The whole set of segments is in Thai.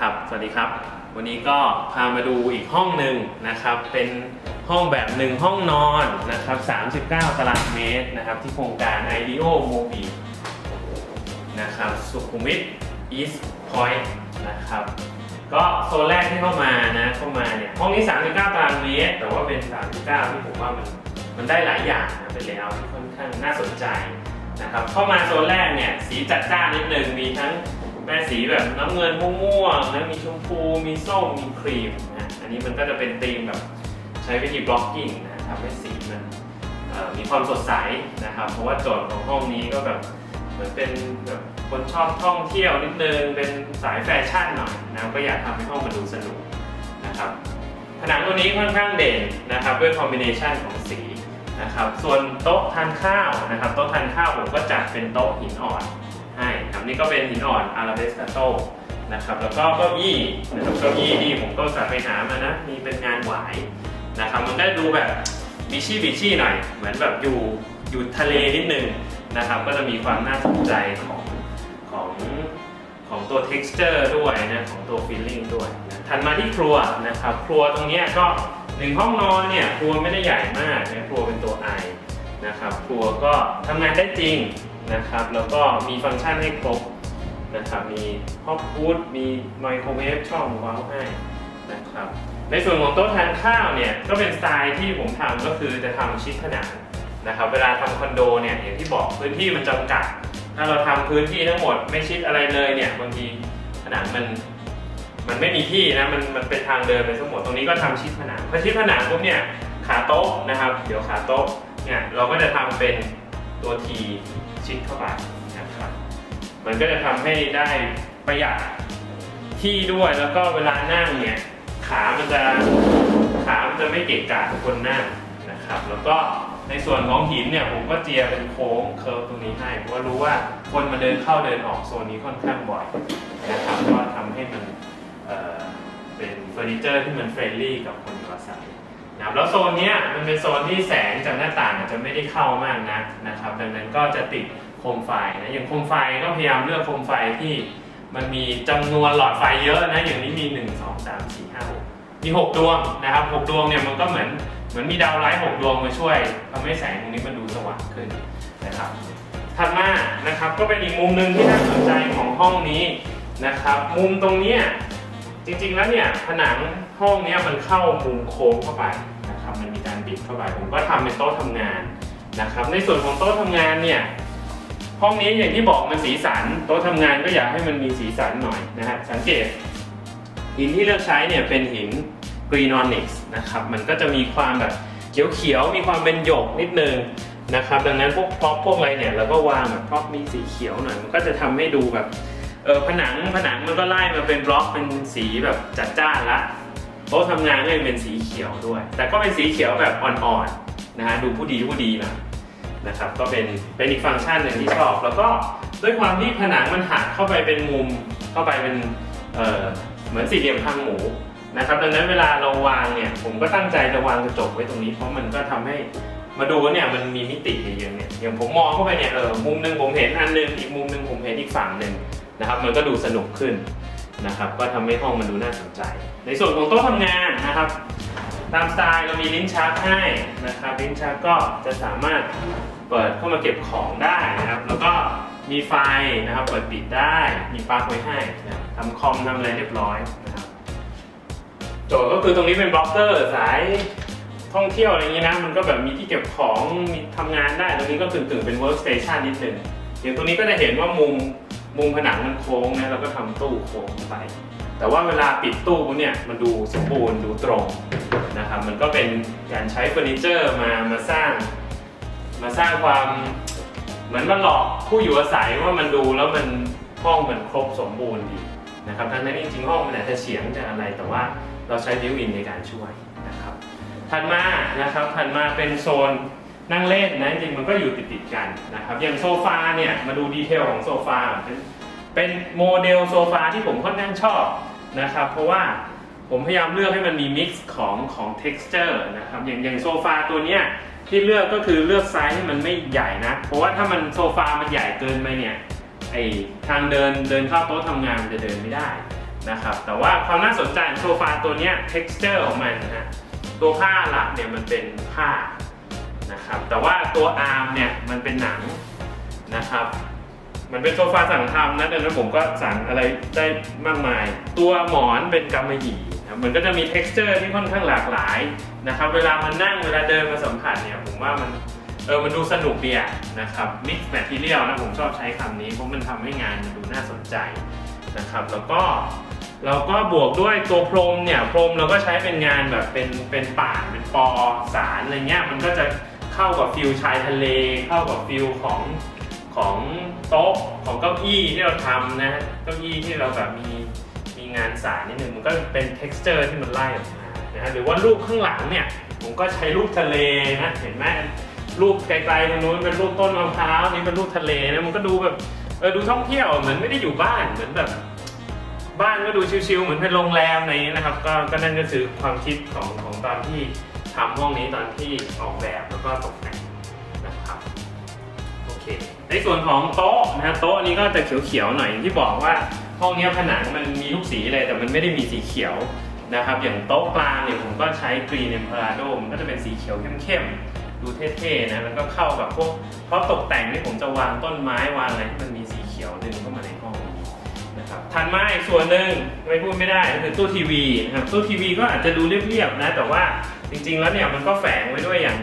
ครับสวัสดีครับ วันนี้ก็พามาดูอีกห้องหนึ่งนะครับ เป็นห้องแบบหนึ่งห้องนอนนะครับ 39 ตารางเมตรนะครับ ที่โครงการ IDEO m o b i นะครับสุขุมวิท East Point นะครับก็โซนแรกที่เข้ามานะเข้ามาเนี่ยห้องนี้ 39 ตารางเมตร แต่ว่าเป็น 39 ที่ผมว่ามันมันได้หลายอย่างนะเป็นเลเยอร์ที่ค่อนข้างน่าสนใจนะครับเข้ามาโซนแรกเนี่ยสีจัดจ้านนิดนึงมีทั้ง แม่สีแบบน้ำเงินม่วงๆนะมีชมพูมีส้มมีครีมนะอันนี้มันก็จะเป็นธีมแบบใช้วิธีบล็อกกิ้งนะทำให้สีมันมีความสดใสนะครับ เพราะว่าโจทย์ของห้องนี้ก็แบบเหมือนเป็นแบบคนชอบท่องเที่ยวนิดนึงเป็นสายแฟชั่นหน่อยนะก็อยากทำให้ห้องมันดูสนุกนะครับผนังตัวนี้ค่อนข้างเด่นนะครับด้วยคอมบิเนชันของสีนะครับส่วนโต๊ะทานข้าวนะครับโต๊ะทานข้าวผมก็จัดเป็นโต๊ะหินอ่อน ให้ครับนี่ก็เป็นหินอ่อนอาราเบสตาโตนะครับแล้วก็เก้าอี้นะครับเก้าอี้นี่ผมก็สั่งไปหามานะมีเป็นงานหวายนะครับมันได้ดูแบบบิชี่บิชี่หน่อย เหมือนแบบอยู่อยู่ทะเลนิดนึงนะครับ ก็จะมีความน่าสนใจของของของตัว texture ด้วยนะของตัว feeling ด้วยนะถัดมาที่ครัวนะครับ ครัวตรงนี้ก็หนึ่งห้องนอนเนี่ยครัวไม่ได้ใหญ่มากนะครัวเป็นตัว I นะครับ ครัวก็ทำงานได้จริง นะครับ แล้วก็มีฟังก์ชันให้ครบนะครับ มีฮอตฟูดมีไมโครเวฟช่องว้าวให้นะครับ ในส่วนของโต๊ะทานข้าวเนี่ย ก็เป็นสไตล์ที่ผมทำก็คือจะทำชิดผนังนะครับ เวลาทำคอนโดเนี่ย อย่างที่บอกพื้นที่มันจำกัด ถ้าเราทำพื้นที่ทั้งหมดไม่ชิดอะไรเลยเนี่ย บางทีผนังมันมันไม่มีที่นะ มันมันเป็นทางเดินไปทั้งหมด ตรงนี้ก็ทำชิดผนังพอชิดผนังปุ๊บเนี่ย ขาโต๊ะนะครับ เดี๋ยวขาโต๊ะเนี่ยเราก็จะทำเป็นตัวที ชิดเข้าไปนะครับมันก็จะทำให้ได้ประหยัดที่ด้วยแล้วก็เวลานั่งเนี่ยขามันจะขามันจะไม่เกะกะคนนั่งนะครับ แล้วก็ในส่วนของหินเนี่ยผมก็เจียเป็นโค้งเคิร์ฟตรงนี้ให้เพราะว่ารู้ว่าคนมาเดินเข้าเดินออกโซนนี้ค่อนข้างบ่อยนะครับก็ทำให้มันเเป็นเฟอร์นิเจอร์ที่มันเฟรนลี่กับคนก่อาศัย นะครับแล้วโซนเนี้ยมันเป็นโซนที่แสงจากหน้าต่างอาจจะไม่ได้เข้ามากนักนะครับดังนั้นก็จะติดโคมไฟนะอย่างโคมไฟก็พยายามเลือกโคมไฟที่มันมีจำนวนหลอดไฟเยอะนะอย่างนี้มี 1 2 3 4 5 6 มี 6 ดวงนะครับ 6 ดวงเนี่ยมันก็เหมือนเหมือนมีดาวไลท์6ดวงมาช่วยทำให้แสงตรงนี้มันดูสว่างขึ้นนะครับถัดมานะครับก็เป็นอีกมุมหนึ่งที่น่าสนใจของห้องนี้นะครับ มุมตรงนี้จริงๆแล้วเนี่ยผนัง ห้องนี้มันเข้ามุมโค้งเข้าไปนะครับมันมีการบิดเข้าไป ผมก็ทำเป็นโต๊ะทำงานนะครับ ในส่วนของโต๊ะทำงานเนี่ยห้องนี้อย่างที่บอกมันสีสันโต๊ะทำงานก็อยากให้มันมีสีสันหน่อยนะฮะสังเกต หินที่เลือกใช้เนี่ยเป็นหิน g r e e n o n i x นะครับมันก็จะมีความแบบเขียวๆมีความเป็นหยกนิดนึงนะครับ ดังนั้นพวกพร็อพพวกอะไรเนี่ยเราก็วางแบบพร็อพมีสีเขียวหน่อยมันก็จะทำให้ดูแบบเออผนังผนังมันก็ไล่มาเป็นบล็อกเป็นสีแบบจัดจ้านละ โต๊ะทำงานก็ยังเป็นสีเขียวด้วย แต่ก็เป็นสีเขียวแบบอ่อนๆนะฮะดูผู้ดีผู้ดีหนะนะครับ ก็เป็นเป็นอีกฟังก์ชันหนึ่งที่ชอบ แล้วก็ด้วยความที่ผนังมันหักเข้าไปเป็นมุมเข้าไปเป็นเออเหมือนสี่เหลี่ยมทางหมูนะครับ ดังนั้นเวลาเราวางเนี่ย ผมก็ตั้งใจจะวางกระจกไว้ตรงนี้ เพราะมันก็ทำให้มาดูเนี่ยมันมีมิติเยอะเนี่ยอย่างผมมองเข้าไปเนี่ยเออมุมหนึ่งผมเห็นอันหนึงอีกมุมหนึ่งผมเห็นอีกฝั่งหนึ่งนะครับ มันก็ดูสนุกขึ้น นะครับก็ทำให้ห้องมันดูน่าสนใจ ในส่วนของโต๊ะทำงานนะครับ ตามสไตล์เรามีลิ้นชักให้นะครับลิ้นชักก็จะสามารถเปิดเข้ามาเก็บของได้นะครับ แล้วก็มีไฟนะครับ เปิดปิดได้มีปลั๊กไว้ให้นะทำคอมทำอะไรเรียบร้อยนะครับโจทย์ก็คือตรงนี้เป็นบล็อกเกอร์สายท่องเที่ยวอะไรอย่างนี้นะ มันก็แบบมีที่เก็บของมีทำงานได้ ตรงนี้ก็กึ่งๆเป็นเวิร์กสเตชันนิดหนึ่งอย่างตรงนี้ก็จะเห็นว่ามุม มุมผนังมันโค้งนะเราก็ทำตู้โค้งไป แต่ว่าเวลาปิดตู้เนี่ยมันดูสมบูรณ์ดูตรงนะครับมันก็เป็นการใช้เฟอร์นิเจอร์มามาสร้าง มาสร้างความเหมือนมาหลอกผู้อยู่อาศัยว่ามันดูแล้วมันห้องมันครบสมบูรณ์ดีนะครับทั้งนั้นจริงๆห้องมันอาจจะเฉียงจะอะไรแต่ว่าเราใช้บิวอินในการช่วยนะครับถัดมานะครับถัดมาเป็นโซน นั่งเล่นนะจริงมันก็อยู่ติดๆกันนะครับอย่างโซฟาเนี่ยมาดูดีเทลของโซฟาเป็นเป็นโมเดลโซฟาที่ผมค่อนข้างชอบนะครับเพราะว่าผมพยายามเลือกให้มันมีมิกซ์ของของ texture นะครับอย่างอย่างโซฟาตัวเนี้ยที่เลือกก็คือเลือกไซส์ให้มันไม่ใหญ่นะเพราะว่าถ้ามันโซฟามันใหญ่เกินไปเนี่ยไอทางเดินเดินเข้าโต๊ะทำงานมันจะเดินไม่ได้นะครับแต่ว่าความน่าสนใจของโซฟาตัวเนี้ย texture ของมันนะฮะตัวผ้าหลักเนี่ยมันเป็นผ้า นะครับแต่ว่าตัวอาร์มเนี่ยมันเป็นหนังนะครับ มันเป็นโซฟาสั่งทำนะดังนั้นผมก็สั่งอะไรได้มากมาย ตัวหมอนเป็นกำมะหยี่นะมันก็จะมี texture ที่ค่อนข้างหลากหลายนะครับ เวลามันนั่งเวลาเดินมาสัมผัสเนี่ยผมว่ามันเออมันดูสนุกดีอะนะครับ mix material นะผมชอบใช้คำนี้เพราะมันทำให้งานมันดูน่าสนใจนะครับ แล้วก็เราก็บวกด้วยตัวพรมเนี่ยพรมเราก็ใช้เป็นงานแบบเป็นเป็นป่านเป็นปอสารอะไรเงี้ยมันก็จะ เข้ากับฟิลชายทะเล เข้ากับฟิลของของโต๊ะของเก้าอี้ที่เราทำนะฮะเก้าอี้ที่เราแบบมีมีงานสารนิดนึงมันก็เป็น t e x t อร์ที่มันไล่ออกมานะฮะหรือว่ารูปข้างหลังเนี่ยผมก็ใช้รูปทะเลนะเห็นไหมรูปไกลๆตรงนู้นเป็นรูปต้นมะพร้าวนี่เป็นรูปทะเลนะมันก็ดูแบบเออดูท่องเที่ยวเหมือนไม่ได้อยู่บ้านเหมือนแบบ บ้านก็ดูชิลๆเหมือนเป็นโรงแรมอะไรอย่างนี้ยนะครับ ก็ก็นั่นก็คือความคิดของของตอนที่ ทำห้องนี้ตอนที่ออกแบบแล้วก็ตกแต่งนะครับโอเคในส่วนของโต๊ะนะฮะโต๊ะอันนี้ก็จะเขียวๆหน่อยอย่างที่บอกว่าห้องนี้ผนังมันมีทุกสีเลยแต่มันไม่ได้มีสีเขียวนะครับ อย่างโต๊ะกลางเนี่ยผมก็ใช้กรีนเอมพาราโดมันก็จะเป็นสีเขียวเข้มๆดูเท่ๆนะแล้วก็เข้ากับพวกเพราะตกแต่งนี่ผมจะวางต้นไม้วางอะไรที่มันมีสีเขียวดึงเข้ามาในห้องนะครับถัดมาอีกส่วนหนึ่งไม่พูดไม่ได้ก็คือตู้ทีวีนะครับตู้ทีวีก็อาจจะดูเรียบๆนะแต่ว่า จริงๆแล้วเนี่ยมันก็แฝงไว้ด้วยอย่าง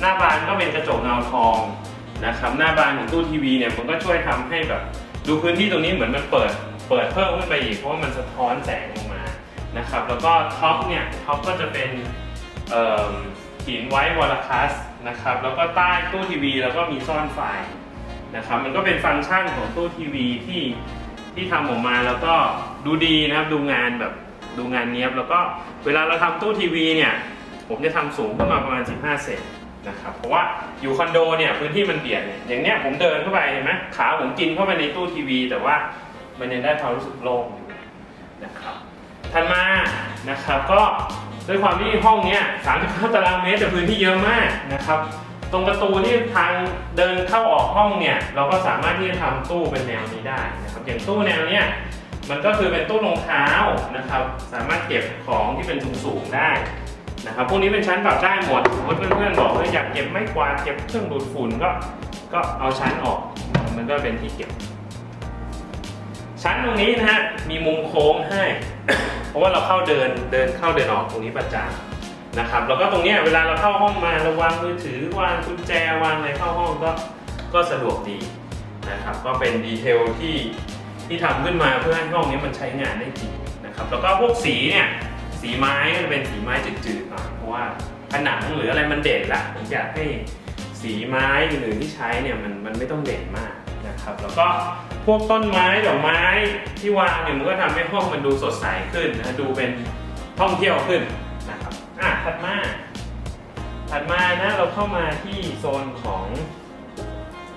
หน้าบานก็เป็นกระจกเงาทองนะครับหน้าบานของตู้ทีวีเนี่ยมันก็ช่วยทำให้แบบดูพื้นที่ตรงนี้เหมือนมันเปิดเปิดเพิ่มขึ้นไปอีกเพราะว่ามันสะท้อนแสงลงมานะครับแล้วก็ท็อปเนี่ยท็อปก็จะเป็นเอ่อหินไว้วอลคัสนะครับแล้วก็ใต้ตู้ทีวีแล้วก็มีซ่อนไฟนะครับมันก็เป็นฟังก์ชันของตู้ทีวีที่ที่ทำออกมาแล้วก็ดูดีนะครับดูงานแบบดูงานเนี้ยบแล้วก็เวลาเราทำตู้ทีวีเนี่ย ผมจะทำสูงขึ้นมาประมาณ 15 เซนนะครับ เพราะว่าอยู่คอนโดเนี่ยพื้นที่มันเบียดเนี่ยอย่างเนี้ยผมเดินเข้าไปเห็นไหมขาผมกินเข้าไปในตู้ทีวี แต่ว่ามันยังได้ความรู้สึกโล่งอยู่นะครับถัดมานะครับก็ด้วยความที่ห้องเนี้ย39ตารางเมตรแต่พื้นที่เยอะมากนะครับตรงประตูที่ทางเดินเข้าออกห้องเนี่ยเราก็สามารถที่จะทำตู้เป็นแนวนี้ได้นะครับอย่างตู้แนวเนี้ยมันก็คือเป็นตู้รองเท้านะครับ สามารถเก็บของที่เป็นสูงๆได้ นะครับพวกนี้เป็นชั้นปรับได้หมดสมมติเพื่อนๆบอกว่าอยากเก็บไม่กวาดเก็บเครื่องดูดฝุ่นก็ก็เอาชั้นออก มันก็เป็นที่เก็บ ชั้นตรงนี้นะฮะมีมุมโค้งให้ เพราะว่าเราเข้าเดินเดินเข้าเดินออกตรงนี้ประจำนะครับ แล้วก็ตรงเนี้ยเวลาเราเข้าห้องมาเราวางมือถือวางกุญแจวางอะไรเข้าห้องก็ก็สะดวกดีนะครับ ก็เป็นดีเทลที่ที่ทำขึ้นมาเพื่อให้ห้องนี้มันใช้งานได้จริงนะครับ แล้วก็พวกสีเนี่ย สีไม้ก็จะเป็นสีไม้จืดๆหน่อยเพราะว่าผนังหรืออะไรมันเด่นละผมอยากให้สีไม้อื่นๆที่ใช้เนี่ยมันมันไม่ต้องเด่นมากนะครับ แล้วก็พวกต้นไม้ดอกไม้ที่วางเนี่ยมันก็ทำให้ห้องมันดูสดใสขึ้นนะดูเป็นท่องเที่ยวขึ้นนะครับอะถัดมาถัดมานะเราเข้ามาที่โซนของ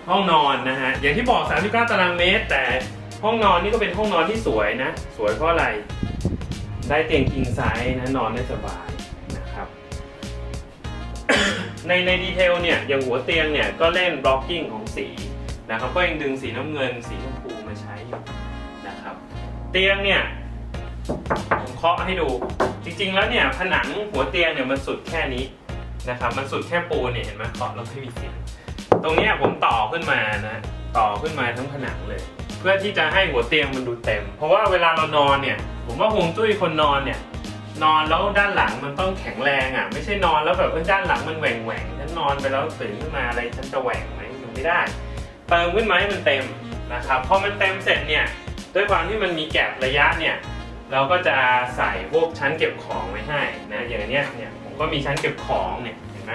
ห้องนอนนะฮะอย่างที่บอก 39 ตารางเมตร แต่ห้องนอนนี่ก็เป็นห้องนอนที่สวยนะ สวยเพราะอะไร ได้เตียง king size นะนอนได้สบายนะครับ ในในดีเทลเนี่ยอย่างหัวเตียงเนี่ยก็เล่นบล็อกกิ้งของสีนะครับก็ยังดึงสีน้ำเงินสีชมพูมาใช้อยู่นะครับ เตียงเนี่ยผมเคาะให้ดูจริงๆแล้วเนี่ยผนังหัวเตียงเนี่ยมันสุดแค่นี้นะครับมันสุดแค่ปูเนี่ยเห็นไหมเคาะแล้วไม่มีเสียงตรงเนี้ยผมต่อขึ้นมานะต่อขึ้นมาทั้งผนังเลย เพื่อที่จะให้หัวเตียงมันดูเต็ม เพราะว่าเวลาเรานอนเนี่ย ผมว่าฮวงจุ้ยคนนอนเนี่ย นอนแล้วด้านหลังมันต้องแข็งแรงอะ ไม่ใช่นอนแล้วแบบด้านหลังมันแหว่งแหว่งฉันนอนไปแล้วตื่นขึ้นมาอะไรฉันจะแหว่งไหมมันไม่ได้ เติมขึ้นมาให้มันเต็มนะครับพอมันเต็มเสร็จเนี่ยด้วยความที่มันมีแก็บระยะเนี่ยเราก็จะใส่พวกชั้นเก็บของไว้ให้นะอย่างนเนี้ยเนี่ยผมก็มีชั้นเก็บของเนี่ยเห็นไหม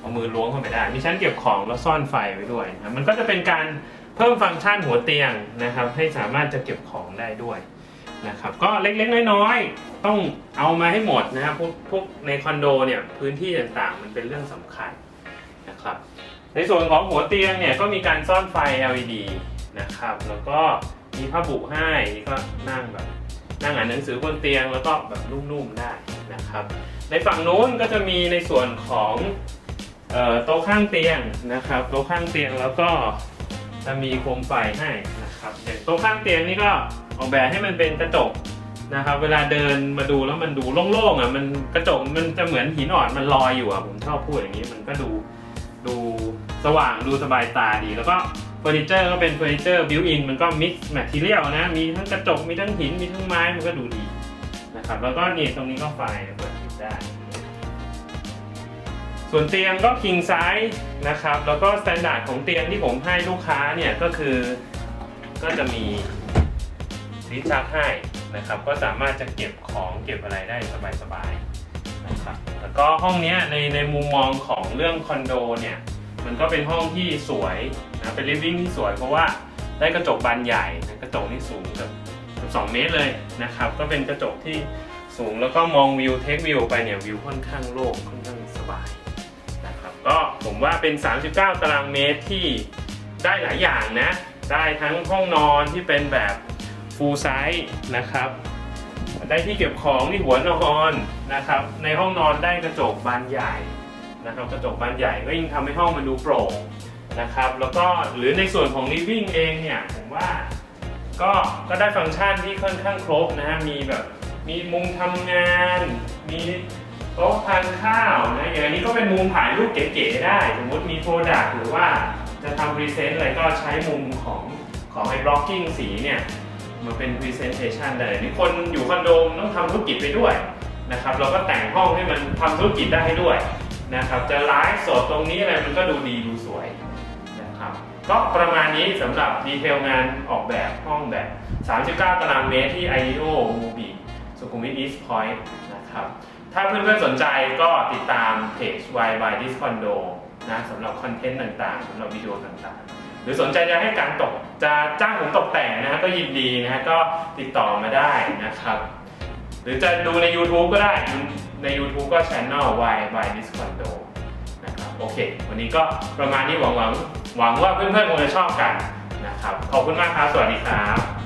เอามือล้วงเข้าไปได้ มีชั้นเก็บของแล้วซ่อนไฟไว้ด้วยนะมันก็จะเป็นการเพิ่มฟังก์ชันหัวเตียงนะครับ ให้สามารถจะเก็บของได้ด้วย นะครับก็เล็กๆน้อยๆต้องเอามาให้หมดนะครับพวกพวกในคอนโดเนี่ยพื้นที่ต่างๆ มันเป็นเรื่องสำคัญนะครับ ในส่วนของหัวเตียงเนี่ยก็มีการซ่อนไฟ LED นะครับ แล้วก็มีผ้าบุให้นี่ก็นั่งแบบนั่งอ่านหนังสือบนเตียงแล้วก็แบบนุ่มๆได้นะครับ ในฝั่งนู้นก็จะมีในส่วนของเอ่อโต๊ะข้างเตียงนะครับโต๊ะข้างเตียงแล้วก็จะมีโคมไฟให้นะครับอย่างโต๊ะข้างเตียงนี่ก็ ออกแบบให้มันเป็นกระจกนะครับ เวลาเดินมาดูแล้วมันดูโล่งๆอะมันกระจกมันจะเหมือนหินอ่อนมันลอยอยู่อะผมชอบพูดอย่างนี้มันก็ดูดูสว่างดูสบายตาดีแล้วก็เฟอร์นิเจอร์ก็เป็นเฟอร์นิเจอร์บิวอินมันก็มิกซ์แมทเทียลนะ มีทั้งกระจก มีทั้งหิน มีทั้งไม้ มันก็ดูดีนะครับ แล้วก็นี่ตรงนี้ก็ไฟเปิดปิดได้ ส่วนเตียงก็ king size นะครับ แล้วก็สแตนดาร์ดของเตียงที่ผมให้ลูกค้าเนี่ยก็คือ ก็จะมี ลิ้นชักให้นะครับ ก็สามารถจะเก็บของเก็บอะไรได้สบายๆนะครับแล้วก็ห้องนี้ในในมุมมองของเรื่องคอนโดเนี่ยมันก็เป็นห้องที่สวยนะเป็น living ที่สวยเพราะว่าได้กระจกบานใหญ่นะกระจกนี่สูงแบบเกือบสองเมตรเลยนะครับ ก็เป็นกระจกที่สูงแล้วก็มองวิวเทควิวไปเนี่ยวิวค่อนข้างโล่งค่อนข้างสบายนะครับก็ผมว่าเป็น 39 ตารางเมตรที่ได้หลายอย่างนะ ได้ทั้งห้องนอนที่เป็นแบบ full size นะครับ ได้ที่เก็บของที่หัวนอนนะครับ ในห้องนอนได้กระจกบานใหญ่นะครับ กระจกบานใหญ่ก็ยิ่งทำให้ห้องมันดูโปร่งนะครับ แล้วก็หรือในส่วนของ living เองเนี่ยผมว่าก็ก็ได้ฟังก์ชันที่ค่อนข้างครบนะฮะมีแบบมีมุมทำงาน มีโต๊ะทานข้าวนะอย่างนี้ก็เป็นมุมถ่ายรูปเก๋ๆได้ สมมติมีโปรดักต์หรือว่าจะทำพรีเซนต์อะไรก็ใช้มุมของของไอ้บล็อกกิ้งสีเนี่ย มาเป็น Presentation ได้นี่คนอยู่คอนโดมต้องทำธุรกิจไปด้วยนะครับ เราก็แต่งห้องให้มันทำธุรกิจได้ด้วยนะครับ จะไลฟ์สดตรงนี้อะไรมันก็ดูดีดูสวยนะครับก็ประมาณนี้สำหรับดีเทลงานออกแบบห้องแบบ 39 ตารางเมตรที่ IDEO m o b i สุขุมวิท East Point นะครับ ถ้าเพื่อนๆสนใจก็ติดตามเพจ Y by This Condo นะสำหรับคอนเทนต์ต่างๆสำหรับวิดีโอต่างๆ หรือสนใจจะให้การตกจะจ้างผมตกแต่งนะฮะก็ยินดีนะฮะก็ติดต่อมาได้นะครับ หรือจะดูใน YouTube ก็ได้ใน YouTube ก็ Channel Y by This Condo นะครับโอเค วันนี้ก็ประมาณนี้หวังหวังหวังว่าเพื่อนๆคงจะชอบกันนะครับขอบคุณมากครับ สวัสดีครับ